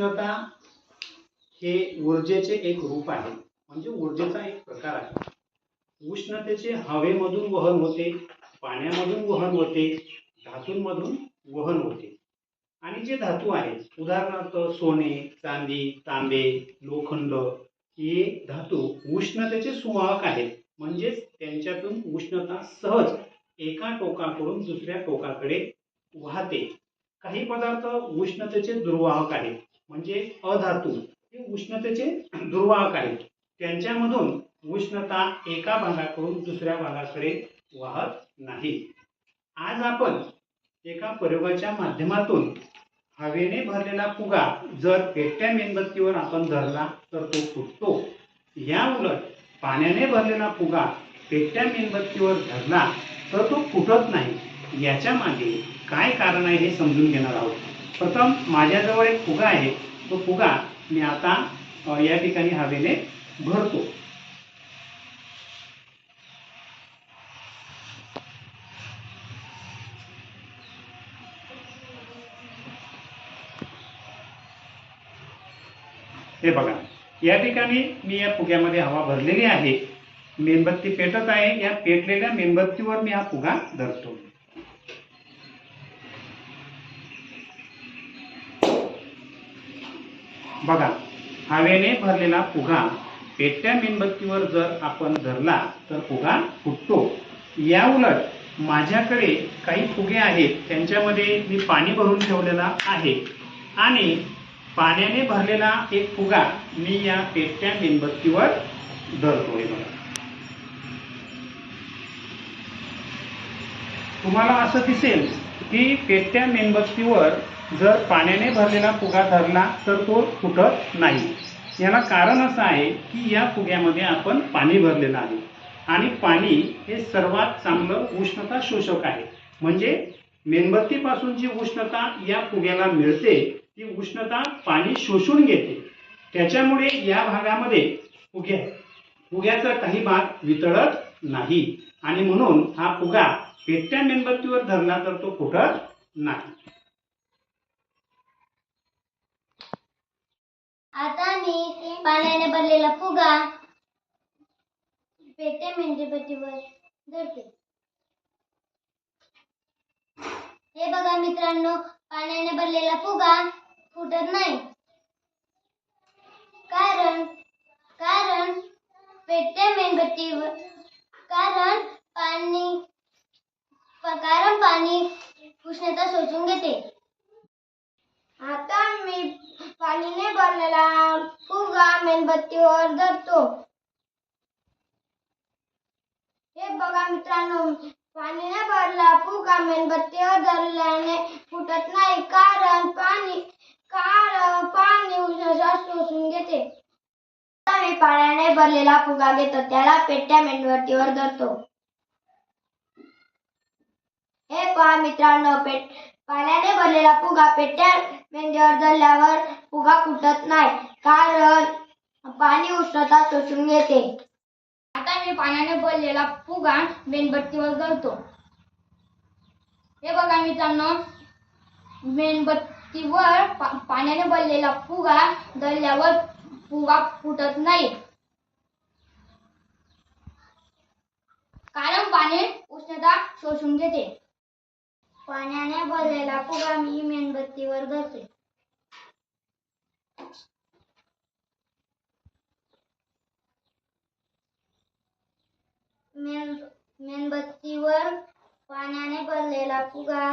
उष्णता हे ऊर्जेचे एक रूप आहे. म्हणजे ऊर्जेचा एक प्रकार आहे. उष्णतेचे हवेमधून वहन होते पाण्यामधून वहन होते धातूंमधून वहन होते. आणि जे धातू आहेत उदाहरणार्थ सोने चांदी तांबे लोखंड हे धातू उष्णतेचे सुवाहक आहेत. म्हणजेच त्यांच्यातून उष्णता सहज एका टोकाकडून दुसऱ्या टोकाकडे वाहते. काही पदार्थ उष्णतेचे दुर्वाहक आहेत. म्हणजे अधातू. हे उष्णतेचे दुर्वाहक आहेत. त्यांच्यामधून उष्णता एका भागाकडून दुसऱ्या भागाकडे वाहत नाही. आज आपण एका प्रयोगाच्या माध्यमातून हवेने भरलेला फुगा जर एकट्या मेणबत्तीवर आपण धरला तर तो फुटतो. या उलट पाण्याने भरलेला फुगा पेट्या मेणबत्तीवर धरला तर तो फुटत नाही. याच्या मागे काय कारण आहे हे समजून घेणार आहोत. प्रथम माझ्याजवळ एक फुगा आहे. तो फुगा मी आता या ठिकाणी हवेने भरतो. हे बघा या ठिकाणी मी या फुग्यामध्ये हवा भरलेली आहे. मेणबत्ती पेटत आहे. या पेटलेल्या मेणबत्तीवर मी हा फुगा धरतो. बघा हवेने भरलेला फुगा पेटत्या मेणबत्तीवर जर आपण धरला तर फुगा फुटतो. या उलट माझ्याकडे काही फुगे आहेत त्यांच्यामध्ये मी पाणी भरून ठेवलेला आहे. आणि पाण्याने भरलेला एक फुगा मी या पेटत्या मेणबत्तीवर धरतोय बघा. तुम्हाला असं दिसेल की पेटत्या मेणबत्तीवर जर पाण्याने भरलेला फुगा धरला तर तो फुटत नाही. याला कारण असं आहे की या फुग्यामध्ये आपण पाणी भरलेलं आहे. आणि पाणी हे सर्वात चांगलं उष्णता शोषक आहे. म्हणजे मेणबत्तीपासून जी उष्णता या फुग्याला मिळते ती उष्णता पाणी शोषून घेते. त्याच्यामुळे या भागामध्ये फुग्या फुग्याचा काही भाग वितळत नाही. आणि म्हणून हा फुगा पेट्या मेणबत्तीवर धरला तर तो फुटत नाही आता मी पाण्याने भरलेला फुगा. पेटे मेंढीपट्टीवर धरते हे बघा मित्रांनो पाण्याने भरलेला फुगा फुटत नाही. कारण कारण पेटे मेणबत्तीवर कारण पाणी कारण पाणी उष्णता शोषून घेते आता मी पाणीने भरलेला फुगा मेणबत्तीवर धरतो. हे बघा मित्रांनो पाणीने भरला फुगा मेणबत्तीवर धरल्याने फुटत नाही कारण पाणी कारण पाणी उष्णता शोषून घेते. मी पाण्याने भरलेला फुगा घेतो त्याला पेट्या मेणबत्तीवर धरतो. हे पहा मित्रांनो पेट पाण्याने भरलेला फुगा पेट्या मेंढीवर धरल्यावर फुगा फुटत नाही कारण पाणी उष्णता शोषून घेते. आता मी पाण्याने भरलेला फुगा मेणबत्तीवर धरतो हे बघा मित्रांनो मेणबत्तीवर पा- पाण्याने भरलेला फुगा धरल्यावर फुगा फुटत नाही. कारण पाणी उष्णता शोषून घेते. पाण्याने भरलेला फुगा मी मेणबत्तीवर धरते मेण मेणबत्तीवर झालेला फुगा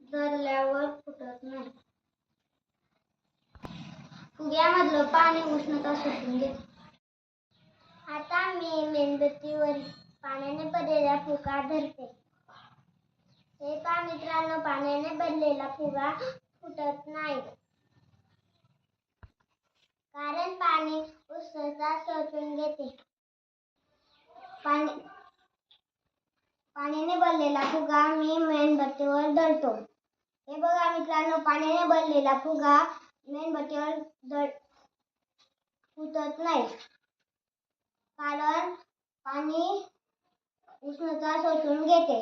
धरल्यावर फुटत नाही. फुग्यामधलं पाणी उष्णता शोषून घेते. आता मी मेणबत्तीवर पाण्याने भरलेला फुगा धरते. हे पा मित्रांनो पाण्याने भरलेला फुगा फुटत नाही. कारण पाणी उष्णता शोषून घेते. पाणी पाण्याने भरलेला फुगा मी मेणबत्तीवर दळतो हे बघा मित्रांनो पाण्याने भरलेला फुगा मेणबत्तीवर धर फुटत नाही. कारण पाणी उष्णता शोषून घेते.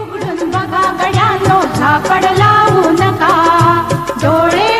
उघडून बघा गड्या पडला हो नका. डोळे